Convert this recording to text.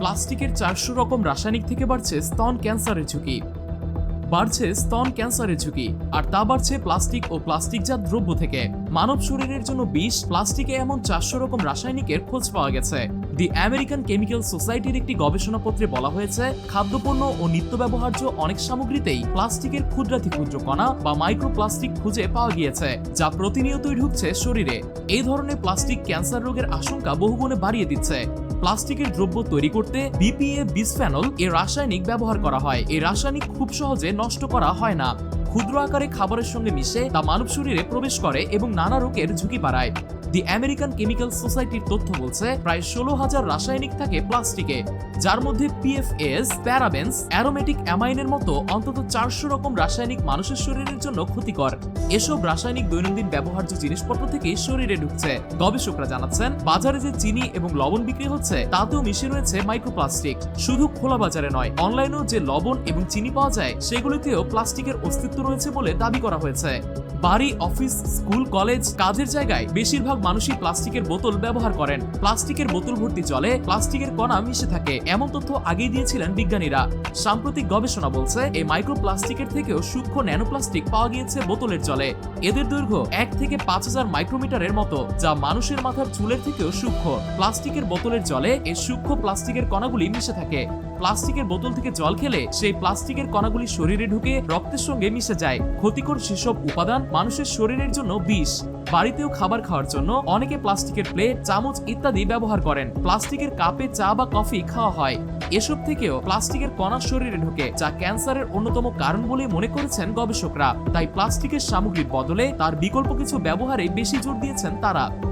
প্লাস্টিকের চারশো রকম রাসায়নিক থেকে বাড়ছে স্তন ক্যান্সারের ঝুঁকি। বাড়ছে স্তন ক্যান্সারের ঝুঁকি, আর তা বাড়ছে প্লাস্টিক ও প্লাস্টিকজাত দ্রব্য থেকে। মানব শরীরের জন্য বিষ, প্লাস্টিকে এমন চারশো রকম রাসায়নিকের খোঁজ পাওয়া গেছে। দি আমেরিকান কেমিক্যাল সোসাইটির একটি গবেষণাপত্রে বলা হয়েছে, খাদ্যপণ্য ও নিত্য ব্যবহার্য অনেক সামগ্রীতেই প্লাস্টিকের ক্ষুদ্রাতি ক্ষুদ্র কণা বা মাইক্রোপ্লাস্টিক খুঁজে পাওয়া গিয়েছে, যা প্রতিনিয়তই ঢুকছে শরীরে। এই ধরনের প্লাস্টিক ক্যান্সার রোগের আশঙ্কা বহুগুণে বাড়িয়ে দিচ্ছে। প্লাস্টিকের দ্রব্য তৈরি করতে বিপিএ বিসফেনল এ রাসায়নিক ব্যবহার করা হয়। এই রাসায়নিক খুব সহজে নষ্ট করা হয় না। ক্ষুদ্র আকারে খাবারের সঙ্গে মিশে তা মানব শরীরে প্রবেশ করে এবং নানা রোগের ঝুঁকি বাড়ায়। দি আমেরিকান কেমিক্যাল সোসাইটির তথ্য বলছে, প্রায় ষোলো হাজার রাসায়নিক থাকে প্লাস্টিকে, যার মধ্যে পিএফএস প্যারাবেন্স অ্যারোমেটিক অ্যামাইনের মতো অন্তত চারশো রকম রাসায়নিক মানুষের শরীরের জন্য ক্ষতিকর। এসব রাসায়নিক দৈনন্দিন ব্যবহার্য জিনিসপত্র থেকেই শরীরে ঢুকছে। গবেষকরা জানাচ্ছেন, বাজারে যে চিনি এবং লবণ বিক্রি হচ্ছে, তাতেও মিশে রয়েছে মাইক্রোপ্লাস্টিক শুধু খোলা বাজারে নয়, অনলাইনেও যে লবণ এবং চিনি পাওয়া যায়, সেগুলিতেও প্লাস্টিকের অস্তিত্ব রয়েছে বলে দাবি করা হয়েছে। বাড়ি, অফিস, স্কুল, কলেজ, কাজের জায়গায় বেশিরভাগ মানুষই প্লাস্টিকের বোতল ব্যবহার করেন। প্লাস্টিকের বোতল ভর্তি জলে প্লাস্টিকের কণা মিশে থাকে, এমন তথ্য আগেই দিয়েছিলেন বিজ্ঞানীরা। সাম্প্রতিক গবেষণা বলছে এই মাইক্রোপ্লাস্টিকের থেকেও সূক্ষ্ম ন্যানোপ্লাস্টিক পাওয়া গিয়েছে বোতলের জলে। এদের দৈর্ঘ্য এক থেকে পাঁচ হাজার মাইক্রোমিটারের মতো, যা মানুষের মাথার চুলের থেকেও সূক্ষ্ম। প্লাস্টিকের বোতলের জলে এই সূক্ষ্ম প্লাস্টিকের কণাগুলি মিশে থাকে। প্লাস্টিকের বোতল থেকে জল খেলে সেই প্লাস্টিকের কণাগুলি শরীরে ঢুকে রক্তের সঙ্গে মিশে যায়। ক্ষতিকর সেসব উপাদান মানুষের শরীরের জন্য বিষ। বাড়িতেও খাবার খাওয়ার জন্য অনেকে প্লাস্টিকের প্লেট, চামচ ইত্যাদি ব্যবহার করেন। প্লাস্টিকের কাপে চা বা কফি খাওয়া হয়। এসব থেকেও প্লাস্টিকের কণা শরীরে ঢোকে, যা ক্যান্সারের অন্যতম কারণ বলে মনে করেছেন গবেষকরা। তাই প্লাস্টিকের সামগ্রীর বদলে তার বিকল্প কিছু ব্যবহারে বেশি জোর দিয়েছেন তারা।